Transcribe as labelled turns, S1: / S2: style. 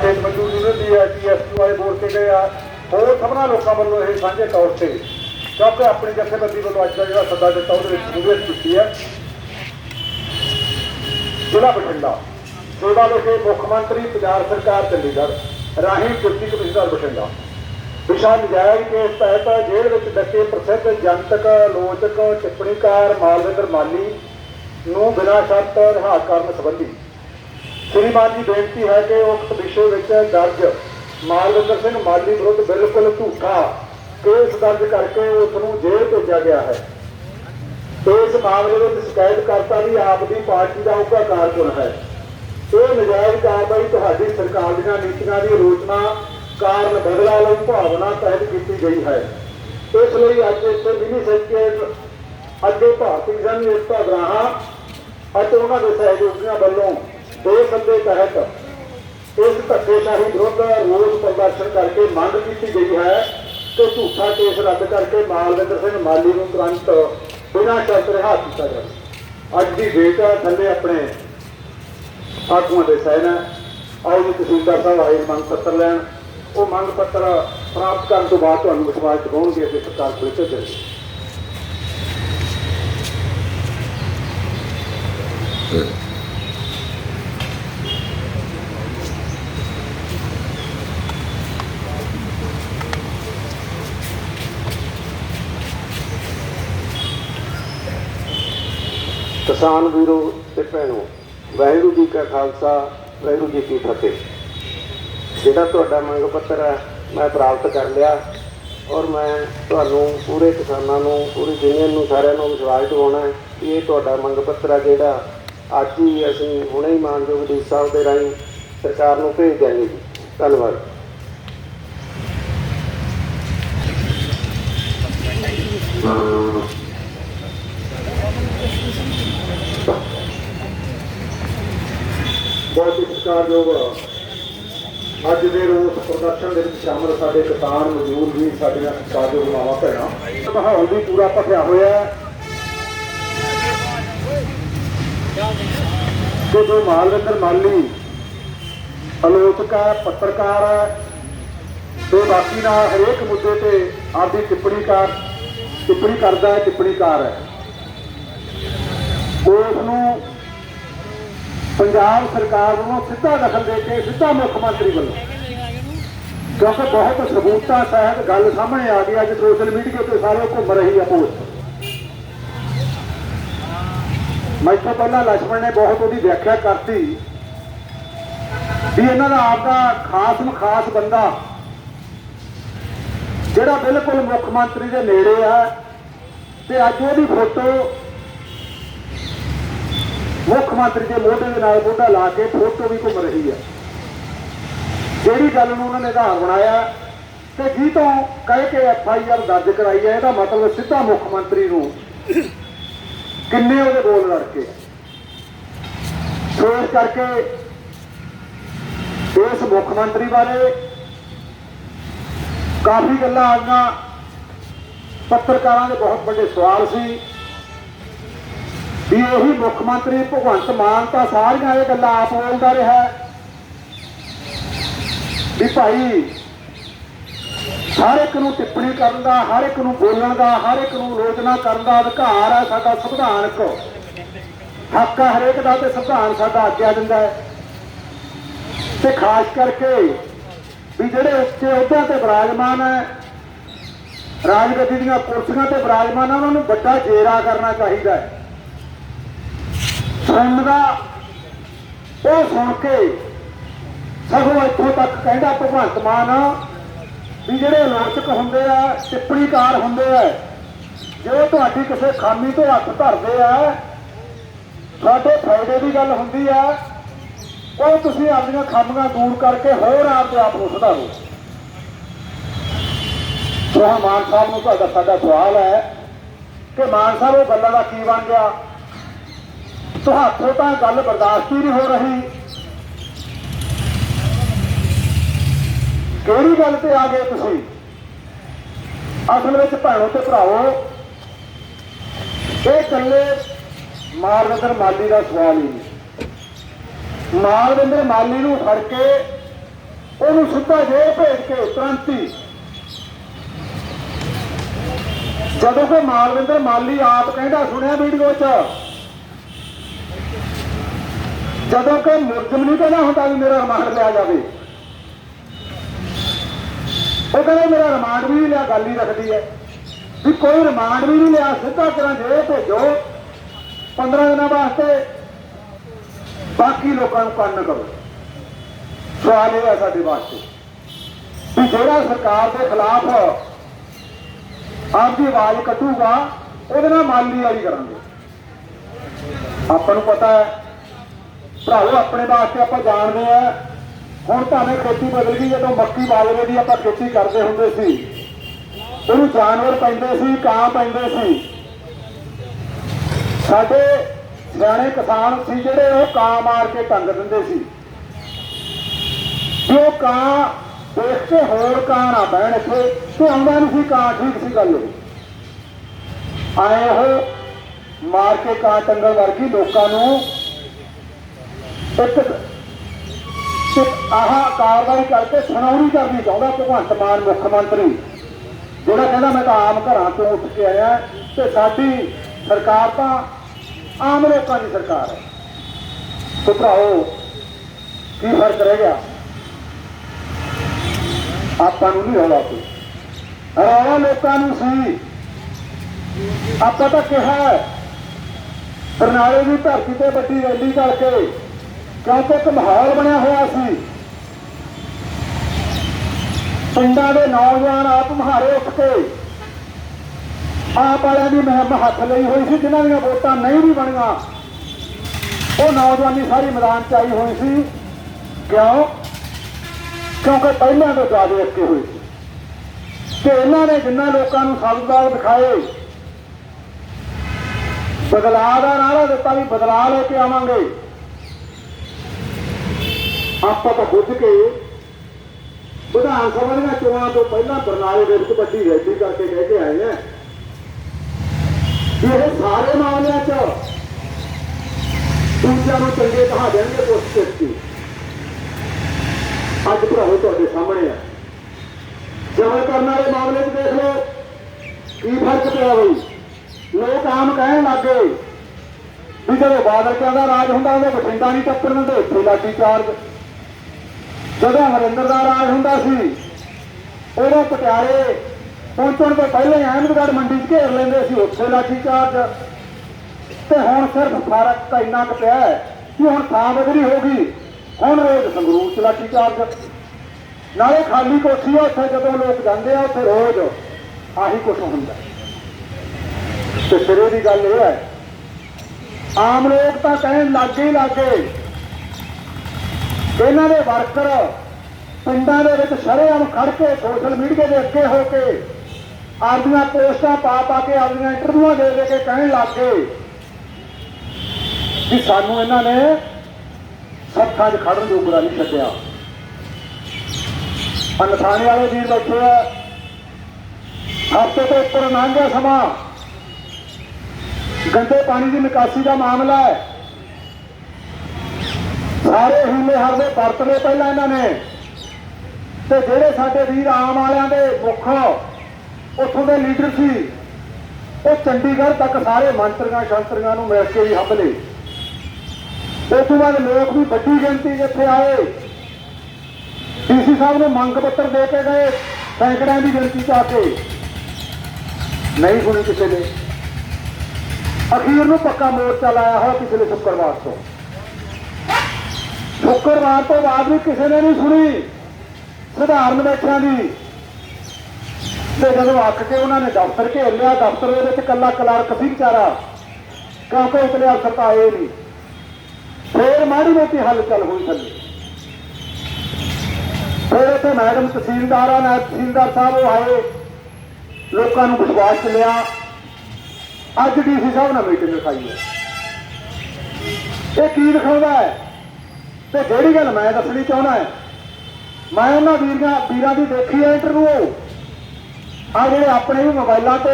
S1: ਖੇਤ ਮਜ਼ਦੂਰ ਯੂਨੀਅਨ ਹੈ ਟੀਐਸਯੂ ਵਾਲੇ ਬੋਲ ਗਏ ਆ। ਹੋਰ ਸਭਨਾ ਲੋਕਾਂ ਵੱਲੋਂ ਇਹ ਸਾਂਝੇ ਤੌਰ ਤੇ, ਕਿਉਂਕਿ ਆਪਣੀ ਜਥੇਬੰਦੀ ਵੱਲੋਂ ਅੱਜ ਦਾ ਜਿਹੜਾ ਸੱਦਾ ਦਿੱਤਾ, ਉਹਦੇ ਵਿੱਚ ਸ਼ਮੂਲੀਅਤ ਕੀਤੀ ਹੈ। ਜ਼ਿਲ੍ਹਾ ਬਠਿੰਡਾ ਸੇਵਾ ਵਿਖੇ ਮੁੱਖ ਮੰਤਰੀ ਪੰਜਾਬ ਸਰਕਾਰ, ਚੰਡੀਗੜ੍ਹ, ਰਾਹੀਂ ਡਿਪਟੀ ਕਮਿਸ਼ਨਰ ਬਠਿੰਡਾ। ਵਿਸ਼ਾ ਨਜਾਇਜ਼ ਕੇਸ ਤਹਿਤ ਜੇਲ੍ਹ ਵਿੱਚ ਡੱਕੇ ਪ੍ਰਸਿੱਧ ਜਨਤਕ, ਆਲੋਚਕ, ਟਿੱਪਣੀਕਾਰ ਮਾਲਵਿੰਦਰ ਮਾਲੀ ਨੂੰ ਬਿਨਾਂ ਸ਼ਰਤ ਰਿਹਾ ਕਰਨ ਸੰਬੰਧੀ ਸ਼੍ਰੀਮਾਨ ਜੀ, ਬੇਨਤੀ ਹੈ ਕਿ ਉਕਤ ਵਿਸ਼ੇ ਵਿੱਚ ਦਰਜ ਮਾਲਵਿੰਦਰ ਸਿੰਘ ਮਾਲੀ ਵਿਰੁੱਧ ਬਿਲਕੁਲ ਝੂਠਾ ਕੇਸ ਦਰਜ ਕਰਕੇ ਉਸ ਨੂੰ ਜੇਲ੍ਹ ਭੇਜਿਆ ਗਿਆ ਹੈ। ਇਸ ਮਾਮਲੇ ਵਿੱਚ ਸ਼ਿਕਾਇਤਕਰਤਾ ਵੀ ਆਪ ਦੀ ਪਾਰਟੀ ਦਾ ਉੱਘਾ ਕਾਰਕੁਨ ਹੈ। ਇਹ ਨਜਾਇਜ਼ ਕਾਰਵਾਈ ਤੁਹਾਡੀ ਸਰਕਾਰ ਦੀਆਂ ਨੀਤੀਆਂ ਦੀ ਆਲੋਚਨਾ ਕਾਰਨ ਬਦਲਾ ਲਈ ਭਾਵਨਾ ਤਹਿਤ ਕੀਤੀ ਗਈ ਹੈ। ਇਸ ਲਈ ਅੱਜ ਇੱਥੇ ਮਿਨੀ ਸੈਕਟਰੀ ਅੱਗੇ ਭਾਰਤੀ ਜਨ ਏਕਤਾ ਗਰਾਹਾਂ ਅਤੇ ਉਹਨਾਂ ਦੇ ਸਹਿਯੋਗੀਆਂ ਵੱਲੋਂ ਦੇ ਸੱਦੇ ਤਹਿਤ ਇਸ ਧੱਕੇਸ਼ਾਹੀ ਵਿਰੁੱਧ ਰੋਸ ਪ੍ਰਦਰਸ਼ਨ ਕਰਕੇ ਮੰਗ ਕੀਤੀ ਗਈ ਹੈ ਕਿ ਝੂਠਾ ਕੇਸ ਰੱਦ ਕਰਕੇ ਮਾਲਵਿੰਦਰ ਸਿੰਘ ਮਾਲੀ ਨੂੰ ਤੁਰੰਤ ਬਿਨਾਂ ਸ਼ਰਤ ਰਿਹਾ ਕੀਤਾ ਜਾਵੇ। ਅੱਜ ਦੀ ਡੇਟ ਹੈ ਥੱਲੇ ਆਪਣੇ ਆਗੂਆਂ ਦੇ ਸਾਈਨ ਹੈ ਆਓ ਜੀ, ਤਹਿਸੀਲਦਾਰ ਸਾਹਿਬ, ਆਏ ਮੰਗ ਪੱਤਰ ਲੈਣ। ਉਹ ਮੰਗ ਪੱਤਰ ਪ੍ਰਾਪਤ ਕਰਨ ਤੋਂ ਬਾਅਦ ਤੁਹਾਨੂੰ ਵਿਸ਼ਵਾਸ ਦਿਵਾਉਣਗੇ ਕਿ ਸਰਕਾਰ ਕੋਲ ਭੇਜਣਗੇ
S2: ਕਿਸਾਨ ਵੀਰੋ ਤੇ ਭੈਣੋ, ਵਾਹਿਗੁਰੂ ਜੀ ਕਾ ਖਾਲਸਾ, ਵਾਹਿਗੁਰੂ ਜੀ ਕੀ ਫਤਿਹ। ਜਿਹੜਾ ਤੁਹਾਡਾ ਮੰਗ ਪੱਤਰ ਹੈ, ਮੈਂ ਪ੍ਰਾਪਤ ਕਰ ਲਿਆ ਔਰ ਮੈਂ ਤੁਹਾਨੂੰ ਪੂਰੇ ਕਿਸਾਨਾਂ ਨੂੰ, ਪੂਰੀ ਯੂਨੀਅਨ ਨੂੰ, ਸਾਰਿਆਂ ਨੂੰ ਵਿਸ਼ਵਾਸ ਦਿਵਾਉਣਾ ਹੈ ਕਿ ਇਹ ਤੁਹਾਡਾ ਮੰਗ ਪੱਤਰ ਹੈ ਜਿਹੜਾ ਅੱਜ ਹੀ ਅਸੀਂ ਹੁਣੇ ਹੀ ਮਾਨਯੋਗ ਡੀ ਸਾਹਿਬ ਦੇ ਰਾਹੀਂ ਸਰਕਾਰ ਨੂੰ ਭੇਜ ਦਿਆਂਗੇ ਜੀ। ਧੰਨਵਾਦ।
S1: ਬਹੁਤ ਹੀ ਸਤਿਕਾਰਯੋਗ ਅੱਜ ਦੇ ਰੋਸ ਪ੍ਰਦਰਸ਼ਨ ਦੇ ਵਿੱਚ ਸ਼ਾਮਲ ਸਾਡੇ ਕਿਸਾਨ ਮਜ਼ਦੂਰ ਵੀ ਸਾਡੀਆਂ ਸਤਿਕਾਰਯੋਗ ਮਾਵਾਂ ਭੈਣਾਂ। ਮਾਹੌਲ ਵੀ ਪੂਰਾ ਭਖਿਆ ਹੋਇਆ ਹੈ। ਕਿ ਜੋ ਮਾਲਵਿੰਦਰ ਮਾਲੀ ਆਲੋਚਕ ਹੈ, ਪੱਤਰਕਾਰ ਹੈ, ਤੇ ਬਾਕੀ ਨਾਲ ਹਰੇਕ ਮੁੱਦੇ ਤੇ ਆਪਦੀ ਟਿੱਪਣੀ ਕਰ, ਟਿੱਪਣੀ ਕਰਦਾ ਹੈ ਟਿੱਪਣੀਕਾਰ ਹੈ। ਉਸ ਨੂੰ ਪੰਜਾਬ ਸਰਕਾਰ ਨੂੰ ਸਿੱਧਾ ਦਖਲ ਦੇ ਕੇ ਸਿੱਧਾ ਮੁੱਖ ਮੰਤਰੀ ਵੱਲੋਂ। ਕਿਉਂਕਿ ਬਹੁਤ ਸਬੂਤਾਂ ਸਹਿਤ ਗੱਲ ਸਾਹਮਣੇ ਆ ਗਈ, ਅੱਜ ਸੋਸ਼ਲ ਮੀਡੀਆ ਤੇ ਸਾਰੇ ਘੁੰਮ ਰਹੀ ਹੈ ਪੋਸਟ। ਮੈਂ ਮੈਥੋਂ ਪਹਿਲਾਂ ਲక్ష్మణ ਨੇ ਬਹੁਤ ਉਹਦੀ ਵਿਆਖਿਆ ਕਰਤੀ ਵੀ ਇਹਨਾਂ ਦਾ ਆਪ ਦਾ ਖਾਸ ਖਾਸ ਬੰਦਾ, ਜਿਹੜਾ ਬਿਲਕੁਲ ਮੁੱਖ ਮੰਤਰੀ ਦੇ ਨੇੜੇ ਆ, ਤੇ ਅੱਜ ਉਹਦੀ ਫੋਟੋ ਮੁੱਖ ਮੰਤਰੀ ਦੇ ਮੋਢੇ ਦੇ ਨਾਲ ਮੋਢਾ ਲਾ ਕੇ ਫੋਟੋ ਵੀ ਘੁੰਮ ਰਹੀ ਹੈ। ਜਿਹੜੀ ਗੱਲ ਨੂੰ ਉਹਨਾਂ ਨੇ ਆਧਾਰ ਬਣਾਇਆ ਤੇ ਜੀ ਤੋਂ ਕਹਿ ਕੇ ਐਫ ਆਈ ਆਰ ਦਰਜ ਕਰਾਈ ਹੈ, ਇਹਦਾ ਮਤਲਬ ਸਿੱਧਾ ਮੁੱਖ ਮੰਤਰੀ ਨੂੰ ਕਿੰਨੇ ਉਹਦੇ ਬੋਲ ਲੜਕੇ ਸੋ ਇਸ ਕਰਕੇ ਇਸ ਮੁੱਖ ਮੰਤਰੀ ਬਾਰੇ ਕਾਫੀ ਗੱਲਾਂ ਆਈਆਂ। ਪੱਤਰਕਾਰਾਂ ਦੇ ਬਹੁਤ ਵੱਡੇ ਸਵਾਲ ਸੀ। ਵੀ ਉਹੀ ਮੁੱਖ ਮੰਤਰੀ ਭਗਵੰਤ ਮਾਨ ਤਾਂ ਸਾਰੀਆਂ ਇਹ ਗੱਲਾਂ ਆਪ ਬੋਲਦਾ ਰਿਹਾ ਵੀ ਭਾਈ, ਹਰ ਇੱਕ ਨੂੰ ਟਿੱਪਣੀ ਕਰਨ ਦਾ, ਹਰ ਇੱਕ ਨੂੰ ਬੋਲਣ ਦਾ, ਹਰ ਇੱਕ ਨੂੰ ਆਲੋਚਨਾ ਕਰਨ ਦਾ ਅਧਿਕਾਰ ਹੈ ਸਾਡਾ ਸੰਵਿਧਾਨਕ ਹੱਕ ਹੈ ਹਰੇਕ ਦਾ ਤੇ ਸੰਵਿਧਾਨ ਸਾਡਾ ਆਗਿਆ ਦਿੰਦਾ ਹੈ। ਤੇ ਖਾਸ ਕਰਕੇ ਵੀ ਜਿਹੜੇ ਉੱਚੇ ਅਹੁਦਿਆਂ ਤੇ ਵਿਰਾਜਮਾਨ ਹੈ, ਰਾਜਗੱਦੀ ਦੀਆਂ ਕੁਰਸੀਆਂ ਤੇ ਵਿਰਾਜਮਾਨ ਹੈ, ਉਹਨਾਂ ਨੂੰ ਵੱਡਾ ਜੇਰਾ ਕਰਨਾ ਚਾਹੀਦਾ ਹੈ। ਸੁਣਦਾ ਉਹ ਸੁਣ ਕੇ ਸਗੋਂ ਇੱਥੋਂ ਤੱਕ ਕਹਿੰਦਾ ਭਗਵੰਤ ਮਾਨ ਵੀ ਜਿਹੜੇ ਆਲੋਚਕ ਹੁੰਦੇ ਆ, ਟਿੱਪਣੀਕਾਰ ਹੁੰਦੇ ਆ ਜੇ ਤੁਹਾਡੀ ਕਿਸੇ ਖਾਮੀ ਤੋਂ ਹੱਥ ਧਰਦੇ ਆ ਸਾਡੇ ਫਾਇਦੇ ਦੀ ਗੱਲ ਹੁੰਦੀ ਆ, ਉਹ ਤੁਸੀਂ ਆਪਣੀਆਂ ਖਾਮੀਆਂ ਦੂਰ ਕਰਕੇ ਹੋਰ ਆਪਦੇ ਆਪ ਨੂੰ ਸੁਧਾਰੋ। ਸੋ ਮਾਨ ਸਾਹਿਬ ਨੂੰ ਤੁਹਾਡਾ ਸਾਡਾ ਸਵਾਲ ਹੈ ਕਿ ਮਾਨ ਸਾਹਿਬ, ਉਹ ਗੱਲਾਂ ਦਾ ਕੀ ਬਣ ਗਿਆ? ਤੁਹਾਥੋਂ ਤਾਂ ਗੱਲ ਬਰਦਾਸ਼ਤ ਹੀ ਨਹੀਂ ਹੋ ਰਹੀ। ਕਿਹੜੀ ਗੱਲ ਤੇ ਆ ਗਏ ਤੁਸੀਂ? ਅਸਲ ਵਿੱਚ ਭੈਣੋ ਤੇ ਭਰਾਵੋ, ਇਹ ਇਕੱਲੇ ਮਾਲਵਿੰਦਰ ਮਾਲੀ ਦਾ ਸਵਾਲ ਹੀ ਨਹੀਂ। ਮਾਲਵਿੰਦਰ ਮਾਲੀ ਨੂੰ ਫੜ ਕੇ ਉਹਨੂੰ ਸਿੱਧਾ ਜੇਲ੍ਹ ਭੇਜ ਕੇ ਤੁਰੰਤ ਜਦੋਂ ਕਿ ਮਾਲਵਿੰਦਰ ਮਾਲੀ ਆਪ ਕਹਿੰਦਾ ਸੁਣਿਆ ਵੀਡੀਓ 'ਚ ਜਦੋਂ ਕਿ ਮੁਲਜ਼ਮ ਨਹੀਂ ਕਹਿੰਦਾ ਹੁੰਦਾ ਵੀ ਮੇਰਾ ਰਿਮਾਂਡ ਲਿਆ ਜਾਵੇ। ਉਹ ਕਹਿੰਦਾ ਮੇਰਾ ਰਿਮਾਂਡ ਵੀ ਨਹੀਂ ਲਿਆ, ਗੱਲ ਹੀ ਰੱਖਦੀ ਹੈ। ਵੀ ਕੋਈ ਰਿਮਾਂਡ ਵੀ ਨਹੀਂ ਲਿਆ, ਸਿੱਧਾ ਕਰਾਂ ਜੇ ਭੇਜੋ। 15 ਦਿਨਾਂ ਵਾਸਤੇ ਬਾਕੀ ਲੋਕਾਂ ਨੂੰ ਕੰਨ ਕਰੋ। ਸਵਾਲ ਇਹ ਹੈ ਸਾਡੇ ਵਾਸਤੇ ਵੀ ਜਿਹੜਾ ਸਰਕਾਰ ਦੇ ਖਿਲਾਫ ਆਪਦੀ ਆਵਾਜ਼ ਕੱਢੂਗਾ, ਉਹਦੇ ਨਾਲ ਮਾਲੀ ਵਾਲੀ ਕਰਾਂਗੇ। ਆਪਾਂ ਨੂੰ ਪਤਾ ਹੈ ਭਰਾਵੋ ਆਪਣੇ ਵਾਸਤੇ ਆਪਾਂ ਜਾਣਦੇ ਆ ਹੁਣ ਭਾਵੇਂ ਖੇਤੀ ਬਦਲ ਗਈ, ਜਦੋਂ ਮੱਕੀ ਬਾਜਰੇ ਦੀ ਆਪਾਂ ਖੇਤੀ ਕਰਦੇ ਹੁੰਦੇ ਸੀ। ਉਹਨੂੰ ਜਾਨਵਰ ਪੈਂਦੇ ਸੀ, ਕਾਂ ਪੈਂਦੇ ਸੀ। ਸਾਡੇ ਸਿਆਣੇ ਕਿਸਾਨ ਸੀ ਜਿਹੜੇ ਉਹ ਕਾਂ ਮਾਰ ਕੇ ਟੰਗ ਦਿੰਦੇ ਸੀ। ਕਿ ਉਹ ਕਾਂ ਦੇਖ ਕੇ ਹੋਰ ਕਾਂ ਨਾ ਬਹਿਣ ਇੱਥੇ, ਤੇ ਆਉਂਦਾ ਨਹੀਂ ਸੀ ਕਾਂ, ਠੀਕ ਸੀ ਗੱਲ। ਉਹ ਆਏ ਉਹ ਮਾਰ ਕੇ ਕਾਂ ਟੰਗਣ ਵਰਗੀ ਲੋਕਾਂ ਨੂੰ ਇੱਕ ਆਹ ਕਾਰਵਾਈ ਕਰਕੇ ਸੁਣਾਉਣੀ ਕਰਨੀ ਚਾਹੁੰਦਾ ਭਗਵੰਤ ਮਾਨ ਮੁੱਖ ਮੰਤਰੀ। ਜਿਹੜਾ ਕਹਿੰਦਾ ਮੈਂ ਤਾਂ ਆਮ ਘਰਾਂ ਤੋਂ ਉੱਠ ਕੇ ਆਇਆ ਤੇ ਸਾਡੀ ਸਰਕਾਰ ਤਾਂ ਆਮ ਲੋਕਾਂ ਦੀ ਸਰਕਾਰ ਹੈ। ਸੋ ਭਰਾਓ ਕੀ ਫ਼ਰਕ ਰਹਿ ਗਿਆ? ਆਪਾਂ ਨੂੰ ਨਹੀਂ ਰੌਲਾ ਕੋਈ ਰੌਲਾ ਲੋਕਾਂ ਨੂੰ ਸੀ। ਆਪਾਂ ਤਾਂ ਕਿਹਾ ਹੈ, ਬਰਨਾਲੇ ਦੀ ਧਰਤੀ ਤੇ ਵੱਡੀ ਰੈਲੀ ਕਰਕੇ ਕਿਉਂਕਿ ਇੱਕ ਮਾਹੌਲ ਬਣਿਆ ਹੋਇਆ ਸੀ। ਪਿੰਡਾਂ ਦੇ ਨੌਜਵਾਨ ਆਪ ਮਹਾਰੇ ਉੱਠ ਕੇ ਆਪ ਵਾਲਿਆਂ ਦੀ ਮੁਹਿੰਮ ਹੱਥ ਲਈ ਹੋਈ ਸੀ, ਜਿਨ੍ਹਾਂ ਦੀਆਂ ਵੋਟਾਂ ਨਹੀਂ ਵੀ ਬਣੀਆਂ। ਉਹ ਨੌਜਵਾਨੀ ਸਾਰੀ ਮੈਦਾਨ ਚ ਆਈ ਹੋਈ ਸੀ। ਕਿਉਂ? ਕਿਉਂਕਿ ਪਹਿਲਾਂ ਤੋਂ ਜ਼ਿਆਦਾ ਅੱਕੇ ਹੋਏ ਸੀ। ਤੇ ਇਹਨਾਂ ਨੇ ਜਿੰਨਾ ਲੋਕਾਂ ਨੂੰ ਸਬਦਾਰ ਦਿਖਾਏ, ਬਦਲਾਅ ਦਾ ਨਾਰਾ ਦਿੱਤਾ ਵੀ ਬਦਲਾਅ ਲੈ ਕੇ ਆਵਾਂਗੇ। ਆਪਾਂ ਤਾਂ ਬੁੱਝ ਕੇ ਵਿਧਾਨ ਸਭਾ ਦੀਆਂ ਚੋਣਾਂ ਤੋਂ ਪਹਿਲਾਂ ਬਰਨਾਲੇ ਦੇ ਵਿੱਚ ਵੱਡੀ ਰੈਲੀ ਕਰਕੇ ਕਹਿ ਕੇ ਆਏ ਆ। ਇਹ ਸਾਰੇ ਮਾਮਲਿਆਂ 'ਚ ਦੂਜਿਆਂ ਨੂੰ ਚੰਗੇ ਕਹਾ ਦੇਣਗੇ ਕੋਸ਼ਿਸ਼ ਕੀਤੀ ਅੱਜ ਭਰਾਵੋ ਤੁਹਾਡੇ ਸਾਹਮਣੇ ਆ। ਜਮਲ ਕਰਨ ਵਾਲੇ ਮਾਮਲੇ 'ਚ ਦੇਖ ਲਓ, ਕੀ ਫ਼ਰਕ ਪਿਆ ਬਈ? ਲੋਕ ਆਮ ਕਹਿਣ ਲੱਗੇ ਵੀ ਜਦੋਂ ਬਾਦਲ ਕਹਿੰਦਾ ਰਾਜ ਹੁੰਦਾ, ਉਹਦੇ ਬਠਿੰਡਾ ਨਹੀਂ ਟੱਪਣ ਦਿੰਦੇ, ਇੱਥੇ ਲਾਠੀ ਚਾਰਜ। ਜਦੋਂ ਹਰਿੰਦਰ ਦਾ ਰਾਜ ਹੁੰਦਾ ਸੀ, ਉਦੋਂ ਪਟਿਆਲੇ ਪਹੁੰਚਣ ਤੋਂ ਪਹਿਲਾਂ ਅਹਿਮਦਗੜ੍ਹ ਮੰਡੀ 'ਚ ਘੇਰ ਲੈਂਦੇ ਸੀ, ਉੱਥੇ ਲਾਠੀ ਚਾਰਜ। ਤੇ ਹੁਣ ਸਿਰਫ ਫ਼ਰਕ ਤਾਂ ਇੰਨਾ ਕੁ ਪਿਆ ਕਿ ਹੁਣ ਥਾਂ ਬਦਲੀ ਹੋ ਗਈ। ਹੁਣ ਰੋਜ਼ ਸੰਗਰੂਰ 'ਚ ਲਾਠੀ ਚਾਰਜ। ਨਾਲੇ ਖਾਲੀ ਕੋਠੀ ਆ ਉੱਥੇ, ਜਦੋਂ ਲੋਕ ਜਾਂਦੇ ਆ, ਉੱਥੇ ਰੋਜ਼ ਆਹੀ ਕੁਛ ਹੁੰਦਾ। ਤੇ ਸਿਰੇ ਦੀ ਗੱਲ ਇਹ ਹੈ, ਆਮ ਲੋਕ ਤਾਂ ਕਹਿਣ, ਲੱਗੇ ਹੀ ਲੱਗੇ ਇਹਨਾਂ ਦੇ ਵਰਕਰ ਪਿੰਡਾਂ ਦੇ ਵਿੱਚ ਸ਼ਰੇਆਮ ਖੜ ਕੇ ਸੋਸ਼ਲ ਮੀਡੀਆ ਦੇ ਅੱਗੇ ਹੋ ਕੇ ਆਪਦੀਆਂ ਪੋਸਟਾਂ ਪਾ ਪਾ ਕੇ ਆਪਦੀਆਂ ਇੰਟਰਵਿਊਆਂ ਦੇ ਦੇ ਕੇ ਕਹਿਣ ਲੱਗ ਗਏ ਕਿ ਸਾਨੂੰ ਇਹਨਾਂ ਨੇ ਸੱਥਾਂ 'ਚ ਖੜਨ ਜੋਗਰਾ ਨਹੀਂ ਛੱਡਿਆ। ਅਨਸਾਨੀ ਵਾਲੇ ਵੀਰ ਬੈਠੇ ਆ। ਹਫ਼ਤੇ ਤੋਂ ਉੱਪਰ ਲੰਘ ਗਿਆ ਸਮਾਂ। ਗੰਦੇ ਪਾਣੀ ਦੀ ਨਿਕਾਸੀ ਦਾ ਮਾਮਲਾ ਹੈ। ਸਾਰੇ ਹੀਲੇ ਹਰਦੇ ਵਰਤ ਲਏ ਪਹਿਲਾਂ ਇਹਨਾਂ ਨੇ। ਤੇ ਜਿਹੜੇ ਸਾਡੇ ਵੀਰ ਆਮ ਵਾਲਿਆਂ ਦੇ ਮੁੱਖ ਉੱਥੋਂ ਦੇ ਲੀਡਰ ਸੀ, ਉਹ ਚੰਡੀਗੜ੍ਹ ਤੱਕ ਸਾਰੇ ਮੰਤਰੀਆਂ ਸ਼ੰਤਰੀਆਂ ਨੂੰ ਮਿਲ ਕੇ ਹੀ ਹੰਭਲੇ ਉਸ ਤੋਂ ਬਾਅਦ ਲੋਕ ਵੀ ਵੱਡੀ ਗਿਣਤੀ 'ਚ ਇੱਥੇ ਆਏ। ਡੀਸੀ ਸਾਹਿਬ ਨੂੰ ਮੰਗ ਪੱਤਰ ਦੇ ਕੇ ਗਏ, ਸੈਂਕੜਿਆਂ ਦੀ ਗਿਣਤੀ 'ਚ ਆ ਕੇ। ਨਹੀਂ ਸੁਣੀ ਕਿਸੇ ਨੇ। ਅਖੀਰ ਨੂੰ ਪੱਕਾ ਮੋਰਚਾ ਲਾਇਆ ਹੋਇਆ ਪਿਛਲੇ ਸ਼ੁੱਕਰਵਾਰ ਤੋਂ। ਸ਼ੁੱਕਰਵਾਰ ਤੋਂ ਬਾਅਦ ਵੀ ਕਿਸੇ ਨੇ ਨਹੀਂ ਸੁਣੀ। ਸਧਾਰਨ ਬੈਠਿਆਂ ਦੀ। ਤੇ ਜਦੋਂ ਅੱਕ ਕੇ ਉਹਨਾਂ ਨੇ ਦਫ਼ਤਰ ਘੇਰ ਲਿਆ, ਦਫ਼ਤਰ ਦੇ ਵਿੱਚ ਇਕੱਲਾ ਕਲਾਰਕ ਸੀ ਵਿਚਾਰਾ। ਕਿਉਂਕਿ ਉਤਲੇ ਅਫਸਰ ਤਾਂ ਆਏ ਨਹੀਂ। ਫੇਰ ਮਾੜੀ ਮੋਟੀ ਹਲਚਲ ਹੋਈ ਥੱਲੇ। ਫਿਰ ਇੱਥੇ ਮੈਡਮ ਤਹਿਸੀਲਦਾਰਾਂ ਨਾਲ ਤਹਿਸੀਲਦਾਰ ਸਾਹਿਬ ਉਹ ਆਏ। ਲੋਕਾਂ ਨੂੰ ਵਿਸ਼ਵਾਸ ਚ ਲਿਆ ਅੱਜ ਡੀਸੀ ਸਾਹਿਬ ਨਾਲ ਮੀਟਿੰਗ ਰਖਾਈ ਹੈ। ਇਹ ਕੀ ਦਿਖਾਉਂਦਾ ਹੈ? ਤੇ ਜਿਹੜੀ ਗੱਲ ਮੈਂ ਦੱਸਣੀ ਚਾਹੁੰਦਾ ਹੈ, ਮੈਂ ਉਹਨਾਂ ਵੀਰਾਂ ਵੀਰਾਂ ਦੀ ਦੇਖੀ ਹੈ ਇੰਟਰਵਿਊ ਆ ਜਿਹੜੇ ਆਪਣੇ ਵੀ ਮੋਬਾਈਲਾਂ ਤੇ